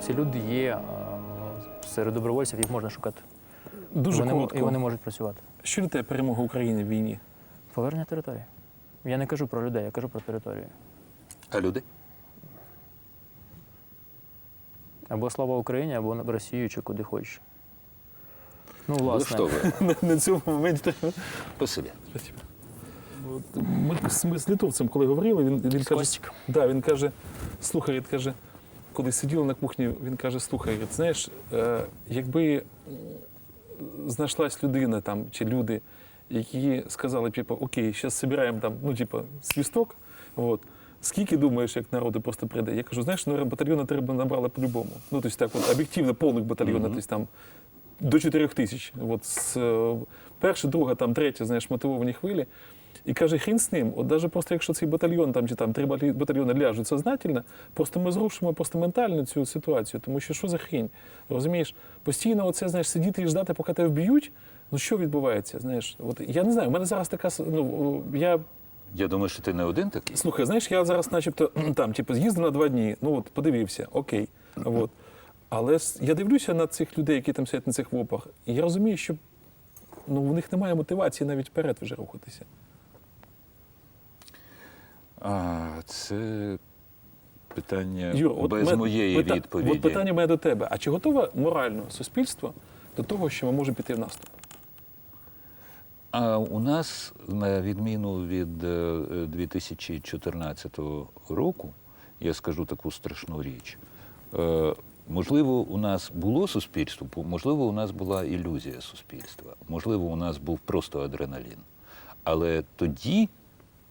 ці люди є е, серед добровольців, їх можна шукати. Дуже і вони, коротко. і вони можуть працювати. Що для тебе перемога України в війні? Повернення території. Я не кажу про людей, я кажу про територію. А люди? Або слава Україні, або на Росію, чи куди хочеш. Ну, власне. Влаштовує. На- На цьому моменті. Спасибі. Спасибо. Ми, з- ми з литовцем, коли говорили, він, він каже, да, він каже, слухай, він каже, коли сиділи на кухні, він каже, слухай, от знаєш, е, якби знайшлась людина там чи люди, які сказали, типу, окей, зараз збираємо там, ну, типу, свісток, от, скільки думаєш, як народу просто прийде? Я кажу, знаєш, ну, батальйони треба набрали по-любому. Ну, тобто так, от, об'єктивно, повних батальйонів, тобто там до 4 тисяч. От, з, е, перша, друга, там, третя, знаєш, мотивовані хвилі. І каже, хрін з ним, от навіть просто якщо цей батальйон там, чи там три батальйони ляжуть сознательно, просто ми зрушимо просто ментально цю ситуацію, тому що що за хрінь? Розумієш, постійно оце, знаєш, сидіти і ждати, поки тебе вб'ють. Ну що відбувається? Знаєш, от я не знаю, у мене зараз така ну я Я думаю, що ти не один такий. слухай, знаєш, я зараз, начебто, там, типу, з'їздив на два дні, ну от подивився, окей. От. Але я дивлюся на цих людей, які там сидять на цих вопах, і я розумію, що ну, у них немає мотивації навіть вперед вже рухатися. А, це питання Юр, от без мен- моєї пита- відповіді. От питання мене до тебе. А чи готове морально суспільство до того, що ми можемо піти в наступ? А у нас, на відміну від е, 2014 року, я скажу таку страшну річ. Е, Можливо, у нас було суспільство, можливо, у нас була ілюзія суспільства, можливо, у нас був просто адреналін. Але тоді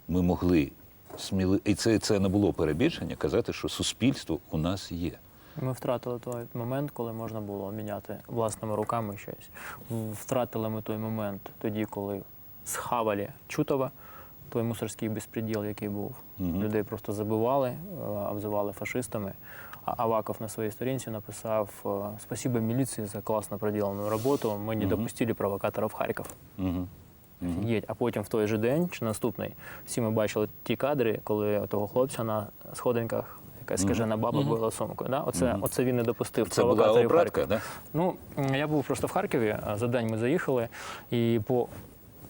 ми могли сміли, і це, це не було перебільшення, казати, що суспільство у нас є. Ми втратили той момент, коли можна було міняти власними руками щось. Втратили ми той момент тоді, коли схавали Чутова, той мусорський безпреділ, який був. Мгм. Людей просто забивали, е, обзивали фашистами. А Аваков на своїй сторінці написав е, «Спасибо міліції за класно проділену роботу. Ми не Мгм. допустили провокатора в Харків. Угу. Є. А потім в той же день чи наступний всі ми бачили ті кадри, коли того хлопця на сходинках якась скажена баба била сумкою. Да? Оце, оце він не допустив Це була обратка, Харкові. так? Ну, я був просто в Харкові. За день ми заїхали і по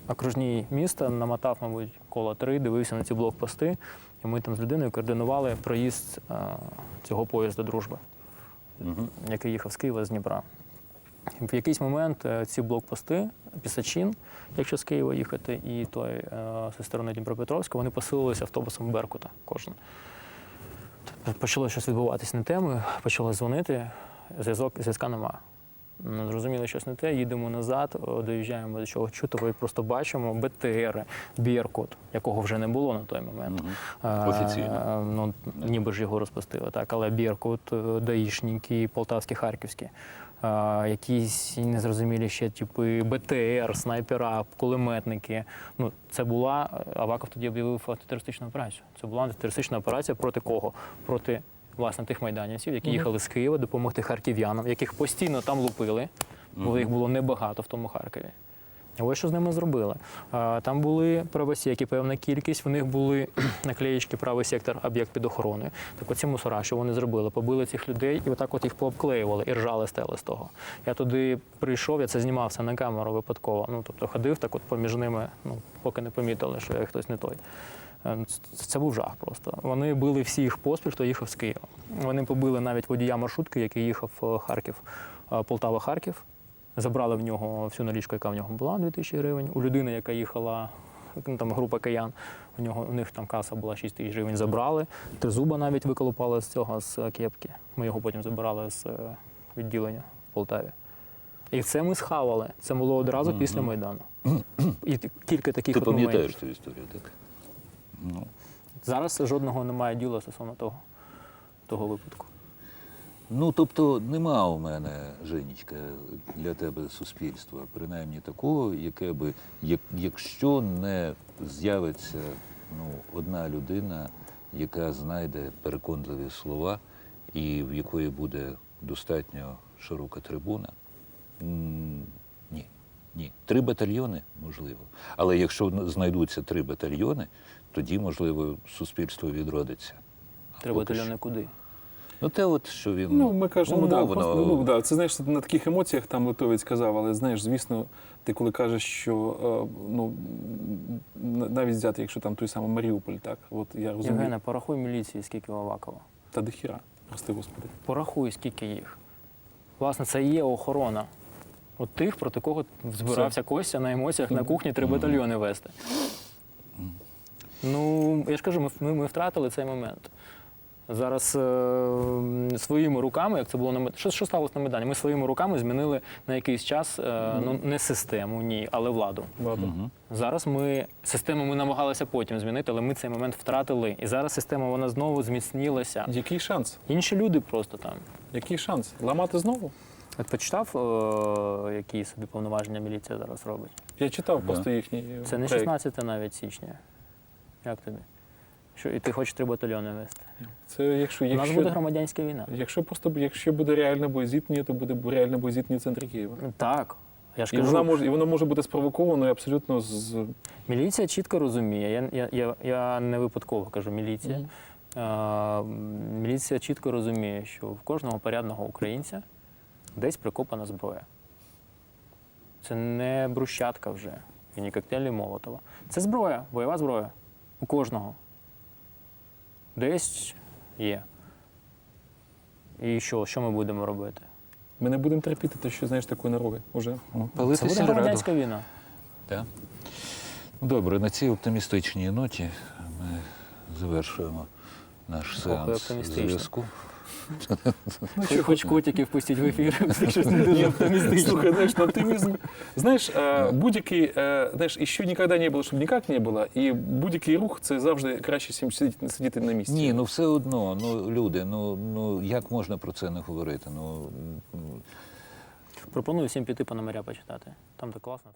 окружній міста намотав, мабуть, коло три, дивився на ці блокпости. І ми там з людиною координували проїзд а, цього поїзда дружби, Угу. який їхав з Києва з Дніпра. В якийсь момент е, ці блокпости, Пісачин, якщо з Києва їхати, і той е, зі сторони Дніпропетровська, вони посилилися автобусом Беркута кожен. Почало щось відбуватись на теми, почали дзвонити, зв'язок, зв'язка нема. Зрозуміли, щось не те, їдемо назад, доїжджаємо до чого чутого і просто бачимо БТР, Біркут, якого вже не було на той момент. Е, Офіційно. Ну, ніби ж його розпустили, так, але Біркут, е, даїшники, полтавські, харківські, е, якісь незрозумілі ще типи БТР, снайпера, кулеметники. Ну, це була Аваков тоді об'явив антитерористичну операцію. Це була антитерористична операція проти кого? Проти власне тих майданівців, які їхали з Києва допомогти харків'янам, яких постійно там лупили, бо їх було небагато в тому Харкові. Ось що з ними зробили. Там були правосеки, певна кількість, в них були наклеїчки правий сектор, об'єкт під охороною. Так оці мусора, що вони зробили? Побили цих людей і отак от їх пообклеювали і ржали стели з того. Я туди прийшов, я це знімався на камеру випадково. Ну тобто ходив так, от поміж ними, ну поки не помітили, що я хтось не той. Е, Це був жах просто. Вони били всіх поспіль, хто їхав з Києва. Вони побили навіть водія маршрутки, який їхав е, Харків, е, Полтава-Харків. Забрали в нього всю налічку, яка в нього була, 2000 гривень. У людини, яка їхала, ну, там група киян, у нього у них там каса була 6 тисяч гривень. Забрали. Тризуба навіть виколупали з цього з кепки. Ми його потім забирали з відділення в Полтаві. І це ми схавали. Це було одразу після Майдану. І кілька таких Ти пам'ятаєш цю історію, так? Ну. Зараз жодного немає діла стосовно того, того випадку. Ну, тобто нема у мене, Женечка, для тебе суспільства, принаймні такого, яке би, як, якщо не з'явиться ну, одна людина, яка знайде переконливі слова і в якої буде достатньо широка трибуна. Три батальйони можливо. Але якщо знайдуться три батальйони, тоді, можливо, суспільство відродиться. Що- батальйони куди? Ну те, от що він Ну, ми кажемо, да, умовно, просто, ну, да, це знаєш, на таких емоціях там Литовець казав, але знаєш, звісно, ти коли кажеш, що е, ну, навіть взяти, якщо там той самий Маріуполь, так, от я розумію, Євгене, порахуй міліції, скільки в Авакова. та дохіра, прости господи. Порахуй, скільки їх. Власне, це і є охорона. От тих, проти кого збирався Костя на емоціях на кухні три батальйони вести. Ну, я ж кажу, ми, ми, ми втратили цей момент. Зараз е, своїми руками, як це було на Мед- що, що сталося на Майдані? Ми своїми руками змінили на якийсь час е, ну, не систему, ні, але владу. Ладно. Мгм. Зараз ми систему ми намагалися потім змінити, але ми цей момент втратили. І зараз система вона знову зміцнілася. Який шанс? Інші люди просто там. Який шанс? Ламати знову? От почитав, е, які собі повноваження міліція зараз робить? Я читав просто їхній. Це не 16 навіть січня. Як тобі? Що, і ти хочеш три батальйони вести? Це якщо, У нас буде громадянська війна. якщо просто якщо буде реальне боєзіткнення, то буде реальне боєзіткнення в центрі Києва. Ну, Так. Я ж І кажу, вона може, і воно може бути спровоковано абсолютно з міліція чітко розуміє. Я, я, я, я не випадково кажу міліція. Е, міліція чітко розуміє, що в кожного порядного українця десь прикопана зброя. Це не брущатка вже, і не коктейлі Молотова. Це зброя, бойова зброя. У кожного. Десь є. І що, що ми будемо робити? Ми не будемо терпіти те, що знаєш такої нароги уже. Ну, Це буде громадянська війна. Так. Добре, на цій оптимістичній ноті ми завершуємо наш сеанс зв'язку. Ну, Хоч, хоч котиків пустіть в ефір, це щось не дуже оптимістично. Слухай, знаешь, на оптимизм. Знаєш, е, будь-який, е, знаєш, і що ніколи не було, щоб ніяк не було, і будь-який рух це завжди краще, ніж сидіти, сидіти на місці. Ні, ну все одно, ну люди, ну, ну як можна про це не говорити? Ну, Пропоную всім піти по номеря почитати. Там так класно.